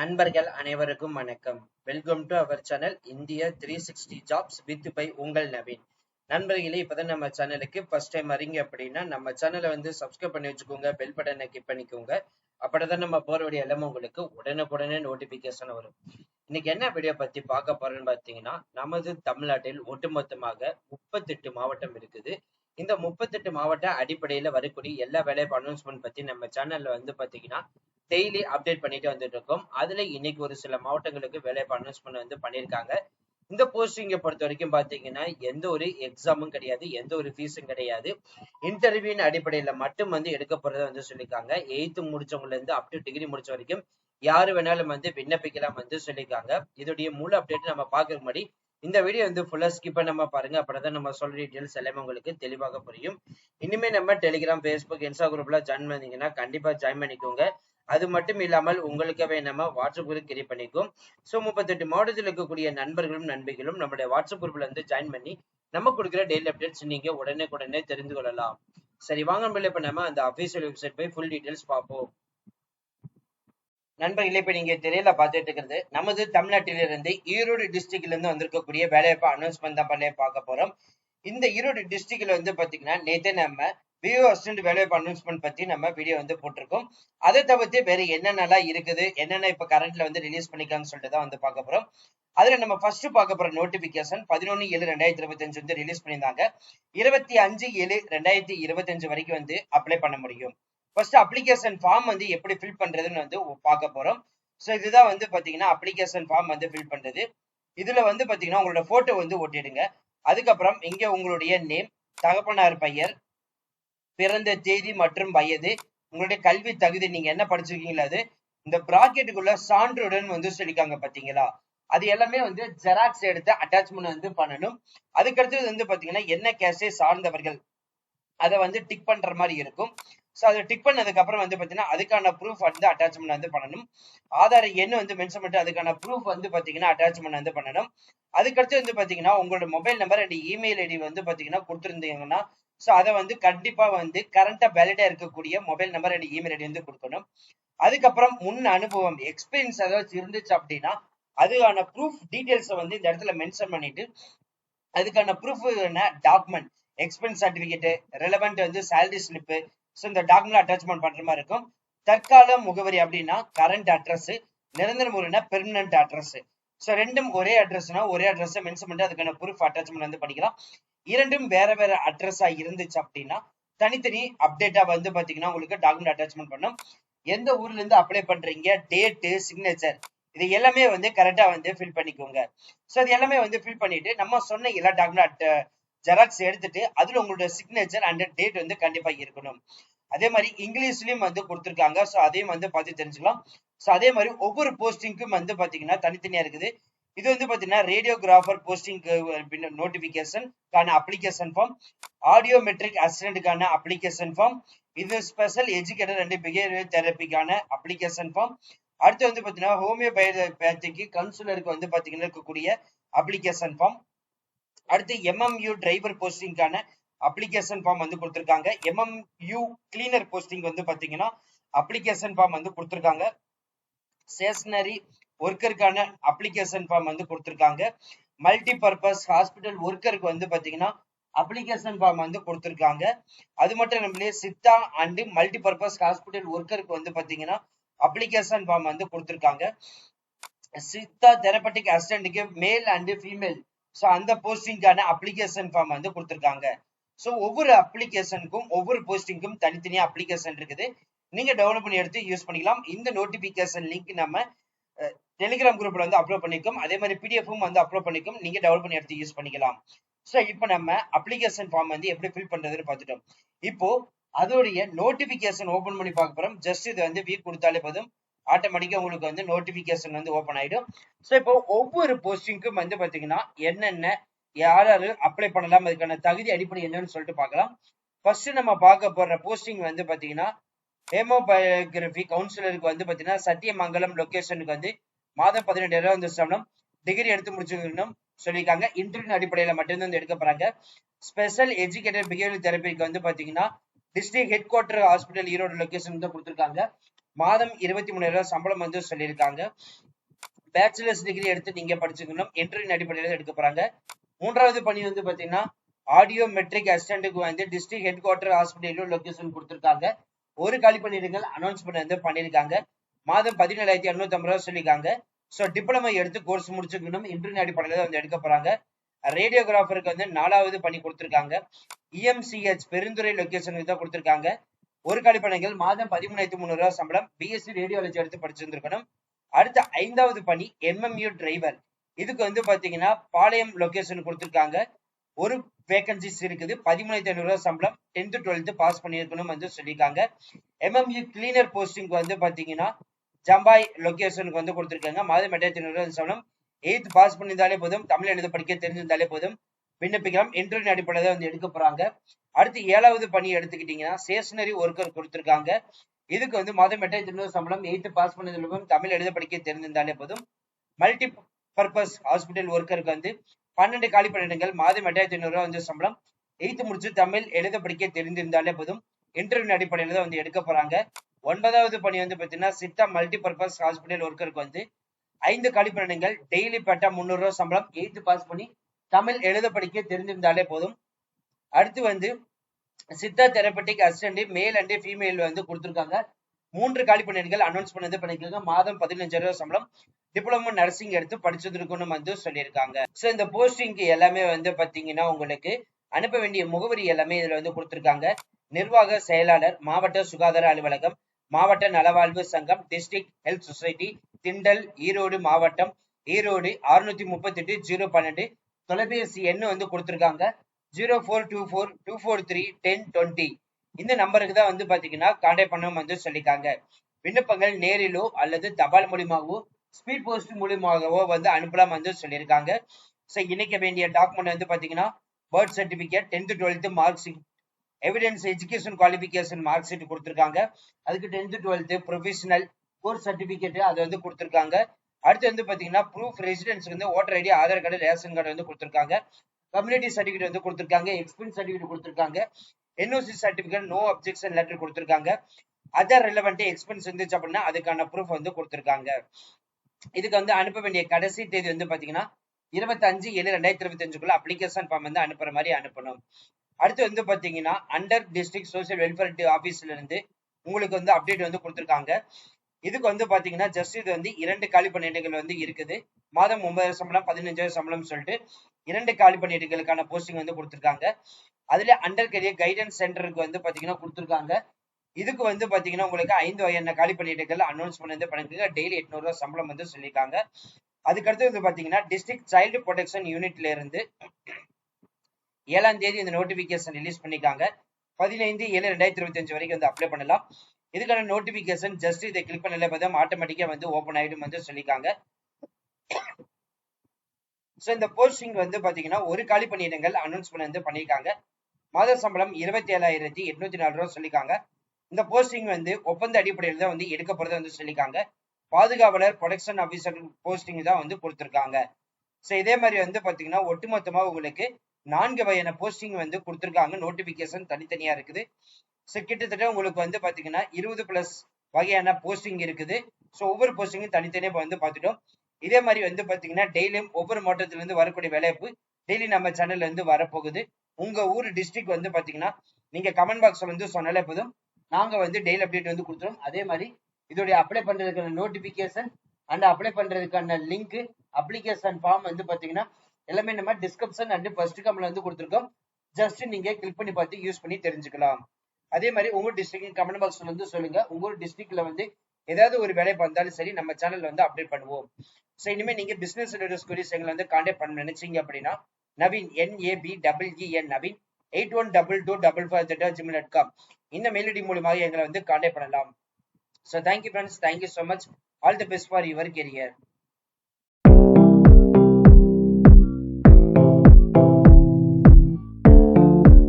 நண்பர்கள் அனைவருக்கும் வணக்கம். Welcome to our channel India three sixty jobs with by உங்கள் நவீன். நண்பர்களே இப்பதான் நம்ம சேனலுக்கு ஃபர்ஸ்ட் டைம் வரீங்க அப்படின்னா நம்ம சேனலை வந்து சப்ஸ்கிரைப் பண்ணி வச்சுக்கோங்க பெல் பட்டனை கிளிக் பண்ணிக்கோங்க. அப்படிதான் நம்ம போற எல்லாமே உங்களுக்கு உடனுக்குடனே நோட்டிபிகேஷன் வரும். இன்னைக்கு என்ன வீடியோ பத்தி பார்க்க போறோம்னு பார்த்தீங்கன்னா நமது தமிழ்நாட்டில் ஒட்டுமொத்தமாக முப்பத்தெட்டு மாவட்டம் இருக்குது. இந்த முப்பத்தெட்டு மாவட்ட அடிப்படையில வரக்கூடிய எல்லா வேலைவாய்ப்பு அனௌன்ஸ்மெண்ட் பத்தி நம்ம சேனல்ல வந்து பாத்தீங்கன்னா டெய்லி அப்டேட் பண்ணிட்டு வந்துட்டு இருக்கோம். அதுல இன்னைக்கு ஒரு சில மாவட்டங்களுக்கு வேலைவாய்ப்பு அனௌன்ஸ்மெண்ட் வந்து பண்ணியிருக்காங்க. இந்த போஸ்டிங்கை பொறுத்த வரைக்கும் பாத்தீங்கன்னா எந்த ஒரு எக்ஸாமும் கிடையாது எந்த ஒரு ஃபீஸும் கிடையாது. இன்டர்வியூன் அடிப்படையில மட்டும் வந்து எடுக்க போறதை வந்து சொல்லியிருக்காங்க. எயித்து முடிச்சவங்கல இருந்து அப் டு டிகிரி முடிச்ச வரைக்கும் யாரு வேணாலும் வந்து விண்ணப்பிக்கலாம் வந்து சொல்லியிருக்காங்க. இதோடைய முழு அப்டேட் நம்ம பாக்குறதுக்கு முன்னாடி இந்த வீடியோ வந்து ஃபுல்லா ஸ்கிப் பண்ணாம பாருங்க. அப்பதான் நம்ம சொல்ற டீட்டெயில்ஸ் எல்லாமே உங்களுக்கு தெளிவாக புரியும். இனிமே நம்ம டெலிகிராம் ஃபேஸ்புக் இன்ஸ்டா குரூப்ல ஜாயின் பண்ணீங்கன்னா கண்டிப்பா ஜாயின் பண்ணிக்கோங்க. அது மட்டும் இல்லாமல் உங்களுக்காகவே நம்ம வாட்ஸ்அப் குரூப் கிரியேட் பண்ணிக்கும். ஸோ முப்பத்தெட்டு மாவட்டத்தில் இருக்கக்கூடிய நண்பர்களும் நண்பிகளும் நம்மளுடைய வாட்ஸ்அப் குரூப்ல வந்து ஜாயின் பண்ணி நம்ம கொடுக்குற டெய்லி அப்டேட்ஸ் நீங்க உடனே உடனே தெரிந்து கொள்ளலாம். சரி வாங்க முடியல இப்ப நம்ம அந்த அஃபீஷியல் வெப்சைட் போய் ஃபுல் டீடைல்ஸ் பார்ப்போம். நண்பர்களே இப்ப நீங்க திரையில பார்த்துட்டு இருக்கிறது நமது தமிழ்நாட்டிலிருந்து ஈரோடு டிஸ்ட்ரிக்ட்ல இருந்து வந்திருக்கக்கூடிய வேலைவாய்ப்பு அனௌன்ஸ்மெண்ட் தான் பண்ணி பார்க்க போறோம். இந்த ஈரோடு டிஸ்ட்ரிக்ட்ல வந்து பாத்தீங்கன்னா நேற்று நம்ம விவோ அசிஸ்டன்ட் வேலைவாய்ப்பு அனௌன்ஸ்மெண்ட் பத்தி நம்ம வீடியோ வந்து போட்டிருக்கோம். அதை தவிர்த்து வேற என்னென்னலாம் இருக்குது என்னென்ன இப்ப கரண்ட்ல வந்து ரிலீஸ் பண்ணிக்கலாம்னு சொல்லிட்டு தான் வந்து பார்க்க போறோம். அதுல நம்ம ஃபர்ஸ்ட் பார்க்க போற நோட்டிபிகேஷன் பதினொன்னு ஏழு ரெண்டாயிரத்தி இருபத்தி அஞ்சு வந்து ரிலீஸ் பண்ணியிருந்தாங்க. இருபத்தி அஞ்சு ஏழு ரெண்டாயிரத்தி இருபத்தி அஞ்சு வரைக்கும் வந்து அப்ளை பண்ண முடியும். ஃபர்ஸ்ட் அப்ளிகேஷன் ஃபார்ம் வந்து எப்படி ஃபில் பண்றதுன்னு வந்து பார்க்க போறோம். ஸோ இதுதான் வந்து பாத்தீங்கன்னா அப்ளிகேஷன் ஃபார்ம் வந்து ஃபில் பண்றது. இதுல வந்து பாத்தீங்கன்னா உங்களோட போட்டோ வந்து ஒட்டிடுங்க. அதுக்கப்புறம் இங்க உங்களுடைய நேம் தகப்பனார் பெயர் பிறந்த தேதி மற்றும் வயது உங்களுடைய கல்வி தகுதி நீங்க என்ன படிச்சிருக்கீங்களா அது இந்த ப்ராக்கெட்டுக்குள்ள சான்றுடன் வந்து சொல்லிக்காங்க பாத்தீங்களா அது எல்லாமே வந்து ஜெராக்ஸ் எடுத்து அட்டாச்மெண்ட் வந்து பண்ணணும். அதுக்கடுத்தது வந்து பாத்தீங்கன்னா என்ன கேஸை சார்ந்தவர்கள் அதை வந்து டிக் பண்ற மாதிரி இருக்கும். ஸோ அதை டிக் பண்ணதுக்கு அப்புறம் வந்து பாத்தீங்கன்னா அதுக்கான ப்ரூஃப் வந்து அட்டாச்மெண்ட் வந்து பண்ணணும். ஆதார் எண் வந்து மென்ஷன் பண்ணிட்டு அதுக்கான ப்ரூஃப் வந்து பாத்தீங்கன்னா அட்டாச்மெண்ட் வந்து பண்ணணும். அதுக்கடுத்து வந்து பாத்தீங்கன்னா உங்களோட mobile number and email ID வந்து பாத்தீங்கன்னா கொடுத்துருந்தீங்கன்னா ஸோ அதை வந்து கண்டிப்பா வந்து கரண்டா வேலிடாக இருக்கக்கூடிய mobile number and email ID வந்து கொடுக்கணும். அதுக்கப்புறம் முன் அனுபவம் எக்ஸ்பீரியன்ஸ் ஏதாச்சும் இருந்துச்சு அப்படின்னா அதுக்கான ப்ரூஃப் டீட்டெயில்ஸை வந்து இந்த இடத்துல மென்ஷன் பண்ணிட்டு அதுக்கான ப்ரூஃப் என்ன? டாக்குமெண்ட் எக்ஸ்பென்ஸ் சர்டிஃபிகேட்டு ரெலவெண்ட் வந்து சேலரி ஸ்லிப்பு ஸோ இந்த டாக்குமெண்ட் அட்டாச்மெண்ட் பண்ற மாதிரி இருக்கும். தற்கால முகவரி அப்படின்னா கரண்ட் அட்ரஸ் நிரந்தர முறைனா பெர்மனன்ட் அட்ரஸ் ஸோ ரெண்டும் ஒரே அட்ரஸ்னா ஒரே அட்ரஸ் மென்ஷன் பண்ணி அதுக்கான ப்ரூஃப் அட்டாச்மெண்ட் வந்து பண்ணிக்கலாம். இரண்டும் வேற வேற அட்ரஸா இருந்துச்சு அப்படின்னா தனித்தனி அப்டேட்டா வந்து பாத்தீங்கன்னா உங்களுக்கு டாக்குமெண்ட் அட்டாச்மெண்ட் பண்ணும். எந்த ஊர்ல இருந்து அப்ளை பண்றீங்க டேட்டு சிக்னேச்சர் இது எல்லாமே வந்து கரெக்டா வந்து ஃபில் பண்ணிக்கோங்க. ஸோ இது எல்லாமே வந்து ஃபில் பண்ணிட்டு நம்ம சொன்ன எல்லா டாக்குமெண்ட் ஜெராக்ஸ் எடுத்துட்டு அதுல உங்களோட சிக்னேச்சர் அண்ட் டேட் வந்து கண்டிப்பா இருக்கணும். அதே மாதிரி இங்கிலீஷ்லயும் வந்து கொடுத்துருக்காங்க. ஸோ அதையும் வந்து பார்த்து தெரிஞ்சுக்கலாம். ஸோ அதே மாதிரி ஒவ்வொரு போஸ்டிங்க்கும் வந்து பாத்தீங்கன்னா தனித்தனியா இருக்குது. இது வந்து பாத்தீங்கன்னா radiographer posting notification application form audiometric அசிஸ்டன்ட்டுக்கான application form இது ஸ்பெஷல் எஜுகேட்டர் அண்ட் பிஹேவியர் தெரப்பிக்கான அப்ளிகேஷன் ஃபார்ம் அடுத்து வந்து பாத்தீங்கன்னா ஹோமியோபேத்திக்கு கவுன்சிலருக்கு வந்து பாத்தீங்கன்னா இருக்கக்கூடிய அப்ளிகேஷன் ஃபார்ம் அடுத்து எம்எம்யூ டிரைவர் போஸ்டிங்கான அப்ளிகேஷன் ஃபார்ம் வந்து கொடுத்துருக்காங்க. எம்எம்யூ கிளீனர் போஸ்டிங் வந்து பாத்தீங்கன்னா அப்ளிகேஷன் ஃபார்ம் வந்து கொடுத்துருக்காங்க. ஸ்டேஷனரி ஒர்க்கருக்கான அப்ளிகேஷன் ஃபார்ம் வந்து கொடுத்துருக்காங்க. மல்டி பர்பஸ் ஹாஸ்பிட்டல் ஒர்க்கருக்கு வந்து பாத்தீங்கன்னா அப்ளிகேஷன் ஃபார்ம் வந்து கொடுத்துருக்காங்க. அது மட்டும் நம்மளே Siddha and multi purpose hospital ஒர்க்கருக்கு வந்து பாத்தீங்கன்னா அப்ளிகேஷன் ஃபார்ம் வந்து கொடுத்துருக்காங்க. சித்தா தெரபட்டிக் அசிஸ்டண்ட்டுக்கு மேல் அண்ட் ஃபீமேல் ஸோ அந்த போஸ்டிங்கான அப்ளிகேஷன் ஃபார்ம் வந்து கொடுத்துருக்காங்க. ஸோ ஒவ்வொரு அப்ளிகேஷனுக்கும் ஒவ்வொரு போஸ்டிங்க்கும் தனித்தனியாக அப்ளிகேஷன் இருக்குது. நீங்கள் டெவலப் பண்ணி எடுத்து யூஸ் பண்ணிக்கலாம். இந்த நோட்டிபிகேஷன் லிங்க் நம்ம டெலிகிராம் குரூப்ல வந்து அப்லோட் பண்ணிக்கும். அதே மாதிரி பிடிஎஃப்பும் வந்து அப்லோட் பண்ணிக்கும். நீங்க டெவலப் பண்ணி எடுத்து யூஸ் பண்ணிக்கலாம். ஸோ இப்போ நம்ம அப்ளிகேஷன் ஃபார்ம் வந்து எப்படி ஃபில் பண்றதுன்னு பார்த்துட்டோம். இப்போ அதோடைய நோட்டிபிகேஷன் ஓப்பன் பண்ணி பார்க்க போகிறோம் ஜஸ்ட் இது வந்து வீக் கொடுத்தாலே போதும். ஆட்டோமேட்டிக்காக உங்களுக்கு வந்து நோட்டிஃபிகேஷன் வந்து ஓப்பன் ஆயிடும். ஸோ இப்போ ஒவ்வொரு போஸ்டிங்க்கும் வந்து பாத்தீங்கன்னா என்னென்ன யார் யார் அப்ளை பண்ணலாம் அதுக்கான தகுதி அடிப்படை என்னன்னு சொல்லிட்டு பார்க்கலாம். ஃபர்ஸ்ட் நம்ம பார்க்க போற போஸ்டிங் வந்து பாத்தீங்கன்னா ஹேமோபயோகிராபி கவுன்சிலருக்கு வந்து பாத்தீங்கன்னா சத்தியமங்கலம் லொக்கேஷனுக்கு வந்து மாதம் பதினெட்டாயிரம் வந்து சம்பளம் டிகிரி எடுத்து முடிச்சுக்கணும் சொல்லியிருக்காங்க. இன்டர்வியூ அடிப்படையில மட்டும்தான் வந்து எடுக்க போறாங்க. ஸ்பெஷல் எஜுகேட்டட் பிஹேவியர் தெரப்பிக்கு வந்து பாத்தீங்கன்னா district head quarter hospital Erode location தான் கொடுத்துருக்காங்க. மாதம் இருபத்தி மூணாயிரம் ரூபாய் சம்பளம் வந்து சொல்லியிருக்காங்க. பேச்சுலர்ஸ் டிகிரி எடுத்து நீங்க படிச்சுக்கணும். என்ட்ரின் அடிப்படையில் எடுக்க போறாங்க. மூன்றாவது பணி வந்து பாத்தீங்கன்னா ஆடியோ மெட்ரிக் அசிஸ்டன்ட்டுக்கு வந்து டிஸ்ட்ரிக்ட் ஹெட் குவார்டர் ஹாஸ்பிட்டலும் லொக்கேஷன் கொடுத்துருக்காங்க. ஒரு காலி பணியிடங்கள் அனௌன்ஸ்மெண்ட் வந்து பண்ணியிருக்காங்க. மாதம் பதினேழாயிரத்தி அறுநூத்தி ஐம்பது ரூபா சொல்லியிருக்காங்க. ஸோ டிப்ளமோ எடுத்து கோர்ஸ் முடிச்சுக்கணும். இன்டர்வியூ அடிப்படையில் வந்து எடுக்க போறாங்க. ரேடியோகிராஃபருக்கு வந்து நாலாவது பணி கொடுத்துருக்காங்க. இஎம்சிஹெச் பெருந்துறை லொக்கேஷனுக்கு தான் கொடுத்துருக்காங்க. ஒரு காலி மாதம் பதிமூணாயிரத்தி முந்நூறு ரூபா சம்பளம் பிஎஸ்சி ரேடியாலஜி எடுத்து படிச்சிருந்திருக்கணும். அடுத்த ஐந்தாவது பணி எம்எம்யூ டிரைவர் இதுக்கு வந்து பாத்தீங்கன்னா பாளையம் லொகேஷன் கொடுத்துருக்காங்க. ஒரு வேகன்சிஸ் இருக்குது. பதிமூணாயிரத்தி ஐநூறு ரூபாய் சம்பளம் டென்த் டுவெல்த் பாஸ் பண்ணியிருக்கணும் வந்து சொல்லியிருக்காங்க. எம்எம்யூ கிளீனர் போஸ்டிங் வந்து பாத்தீங்கன்னா ஜம்பாய் லொகேஷனுக்கு வந்து கொடுத்துருக்காங்க. மாதம் எட்டாயிரத்தி ஐநூறு ரூபாய் சம்பளம். எயித் பாஸ் பண்ணியிருந்தாலே போதும். தமிழ் எழுத படிக்க தெரிஞ்சிருந்தாலே போதும். விண்ணப்பிக்கலாம். இன்டர்வியூ அடிப்படையில் வந்து எடுக்க போறாங்க. அடுத்து ஏழாவது பணி எடுத்துக்கிட்டீங்கன்னா ஸ்டேஷனரி ஒர்க்கர் கொடுத்துருக்காங்க. இதுக்கு வந்து மாதம் எட்டாயிரத்தி ஐநூறு சம்பளம் எயித்து பாஸ் பண்ணதுல தமிழ் எழுத படிக்க தெரிஞ்சிருந்தாலே போதும். மல்டி பர்பஸ் ஹாஸ்பிட்டல் ஒர்க்கருக்கு வந்து பன்னெண்டு காலி பணியிடங்கள் மாதம் எட்டாயிரத்தி ஐநூறு வந்து சம்பளம். எயித்து முடிச்சு தமிழ் எழுத படிக்க தெரிந்திருந்தாலே போதும். இன்டர்வியூ அடிப்படையில் தான் வந்து எடுக்க போறாங்க. ஒன்பதாவது பணி வந்து பாத்தீங்கன்னா சித்தா மல்டி பர்பஸ் ஹாஸ்பிட்டல் ஒர்க்கருக்கு வந்து ஐந்து காலி பணியிடங்கள் டெய்லி பட்டா முந்நூறு சம்பளம். எயித்து பாஸ் பண்ணி தமிழ் எழுத படிக்க தெரிந்திருந்தாலே போதும். அடுத்து வந்து Siddha therapeutic assistant male and female வந்து கொடுத்துருக்காங்க. மூன்று காலி பணியிடங்கள் அனௌன்ஸ் பண்ணது பண்ணிருக்காங்க மாதம் பதினஞ்சாயிரம் ரூபாய் சம்பளம். டிப்ளமோ நர்சிங் எடுத்து படிச்சிருக்கணும் வந்து சொல்லியிருக்காங்க. ஸோ இந்த போஸ்டிங்க்கு எல்லாமே வந்து பாத்தீங்கன்னா உங்களுக்கு அனுப்ப வேண்டிய முகவரி எல்லாமே இதுல வந்து கொடுத்துருக்காங்க. நிர்வாக செயலாளர் மாவட்ட சுகாதார அலுவலகம் மாவட்ட நலவாழ்வு சங்கம் district health society Thindal Erode மாவட்டம் ஈரோடு அறுநூத்தி முப்பத்தி எட்டு ஜீரோ பன்னெண்டு தொலைபேசி எண் வந்து கொடுத்துருக்காங்க. Zero four two four two four three ten twenty. இந்த நம்பருக்கு தான் வந்து பாத்தீங்கன்னா கான்டாக்ட் பண்ணவும் வந்து சொல்லியிருக்காங்க. விண்ணப்பங்கள் நேரிலோ அல்லது தபால் மூலியமாகவோ ஸ்பீட் போஸ்ட் மூலியமாகவோ வந்து அனுப்பலாம் வந்து சொல்லியிருக்காங்க. ஸோ இணைக்க வேண்டிய டாக்குமெண்ட் வந்து பாத்தீங்கன்னா birth certificate tenth twelfth mark sheet evidence education qualification mark sheet கொடுத்துருக்காங்க. அதுக்கு tenth twelfth professional course certificate அதை வந்து கொடுத்துருக்காங்க. அடுத்து வந்து பாத்தீங்கன்னா ப்ரூஃப் ரெசிடென்ஸ்க்கு வந்து voter ID Aadhaar card ration card வந்து கொடுத்துருக்காங்க. கம்யூனிட்டி சர்டிஃபிகேட் வந்து கொடுத்துருக்காங்க. எக்ஸ்பீரியன்ஸ் சர்டிஃபிகேட் கொடுத்துருக்காங்க. NOC certificate no objection letter கொடுத்துருக்காங்க. அதர் ரிலவெண்ட் எக்ஸ்பென்ஸ் இருந்துச்சு அப்படின்னா அதுக்கான ப்ரூஃப் வந்து கொடுத்துருக்காங்க. இதுக்கு வந்து அனுப்ப வேண்டிய கடைசி தேதி வந்து பாத்தீங்கன்னா இருபத்தஞ்சு ஏழு ரெண்டாயிரத்தி இருபத்தி அஞ்சுக்குள்ள அப்ளிகேஷன் ஃபார்ம் வந்து அனுப்புற மாதிரி அனுப்பணும். அடுத்து வந்து பாத்தீங்கன்னா அண்டர் டிஸ்ட்ரிக்ட் சோசியல் வெல்ஃபேர் ஆபீஸ்ல இருந்து உங்களுக்கு வந்து அப்டேட் வந்து கொடுத்துருக்காங்க. இதுக்கு வந்து பாத்தீங்கன்னா ஜஸ்ட் இது வந்து இரண்டு காலி பணியிடங்கள் வந்து இருக்குது. மாதம் ஒன்பதாயிரம் சம்பளம் பதினஞ்சாயிரம் சம்பளம் சொல்லிட்டு இரண்டு காலி பணியிடங்களுக்கான போஸ்டிங் வந்து கொடுத்துருக்காங்க. அதுல அண்டர் கரியர் கைடன்ஸ் சென்டருக்கு வந்து பாத்தீங்கன்னா கொடுத்துருக்காங்க. இதுக்கு வந்து பாத்தீங்கன்னா உங்களுக்கு ஐந்து வகையான காலி பணியிடங்கள் அனௌன்ஸ் பண்ணி பண்ணிருக்காங்க டெய்லி எட்நூறு ரூபா சம்பளம் வந்து சொல்லியிருக்காங்க. அதுக்கடுத்து வந்து பாத்தீங்கன்னா டிஸ்ட்ரிக்ட் சைல்டு ப்ரொடெக்ஷன் யூனிட்ல இருந்து ஏழாம் தேதி இந்த நோட்டிபிகேஷன் ரிலீஸ் பண்ணிருக்காங்க பதினைந்து ஏழு ரெண்டாயிரத்தி இருபத்தி அஞ்சு வரைக்கும் வந்து அப்ளை பண்ணலாம். இதுக்கான நோட்டிபிகேஷன் ஜஸ்ட் இதை கிளிக் பண்ணல பார்த்தா ஆட்டோமேட்டிக்கா வந்து ஓப்பன் ஆயிடும் வந்து சொல்லிக்காங்க ஸோ இந்த போஸ்டிங் வந்து பாத்தீங்கன்னா ஒரு காலி பணியிடங்கள் அனௌன்ஸ் வந்து பண்ணியிருக்காங்க. மாத சம்பளம் இருபத்தி ஏழாயிரத்தி எட்நூத்தி நாலு ரூபா சொல்லிக்காங்க இந்த போஸ்டிங் வந்து ஒப்பந்த அடிப்படையில் தான் வந்து எடுக்க போறதை வந்து சொல்லிக்காங்க பாதுகாவலர் ப்ரொடக்ஷன் ஆஃபீஸர் போஸ்டிங் தான் வந்து கொடுத்துருக்காங்க. ஸோ இதே மாதிரி வந்து பாத்தீங்கன்னா ஒட்டுமொத்தமா உங்களுக்கு நான்கு வகையான போஸ்டிங் வந்து கொடுத்துருக்காங்க. நோட்டிபிகேஷன் தனித்தனியா இருக்குது. ஸோ கிட்டத்தட்ட உங்களுக்கு வந்து பாத்தீங்கன்னா இருபது பிளஸ் வகையான போஸ்டிங் இருக்குது. ஸோ ஒவ்வொரு போஸ்டிங்கும் தனித்தனியா வந்து பார்த்துட்டோம். இதே மாதிரி வந்து பாத்தீங்கன்னா டெய்லியும் ஒவ்வொரு மாவட்டத்திலிருந்து வரக்கூடிய வேலைவாய்ப்பு டெய்லி நம்ம சேனல்ல இருந்து வரப்போகுது. உங்க ஊர் டிஸ்ட்ரிக்ட் வந்து பாத்தீங்கன்னா நீங்க கமெண்ட் பாக்ஸ்ல வந்து சொன்னாலே போதும். நாங்க வந்து டெய்லி அப்டேட் வந்து கொடுத்துரும் அதே மாதிரி இதோடைய அப்ளை பண்றதுக்கான நோட்டிபிகேஷன் அண்ட் அப்ளை பண்றதுக்கான லிங்க் அப்ளிகேஷன் ஃபார்ம் வந்து பாத்தீங்கன்னா எல்லாமே நம்ம டிஸ்கிரிப்ஷன் அண்ட் ஃபர்ஸ்ட் கமெண்ட்ல வந்து கொடுத்துருக்கோம். ஜஸ்ட் நீங்க கிளிக் பண்ணி பார்த்து யூஸ் பண்ணி தெரிஞ்சுக்கலாம். அதே மாதிரி உங்க டிஸ்ட்ரிக்ட் கமெண்ட் பாக்ஸ்ல வந்து சொல்லுங்க. உங்க டிஸ்ட்ரிக்ட்ல வந்து ஏதாவது ஒரு வேலை வந்தாலும் சரி நம்ம சேனல்ல வந்து அப்டேட் பண்ணுவோம். ஸோ இனிமே நீங்க பிசினஸ் ரிலேட்டட் குரீஸ் எங்களை வந்து கான்டாக்ட் பண்ண நினைச்சீங்க அப்படின்னா Naveen NAV double EN Naveen eight one double two double five தேர்ட்டா Gmail dot com இந்த மெயில் ஐடி மூலமாக எங்களை வந்து கான்டாக்ட் பண்ணலாம். So thank you friends thank you so much all the best for your career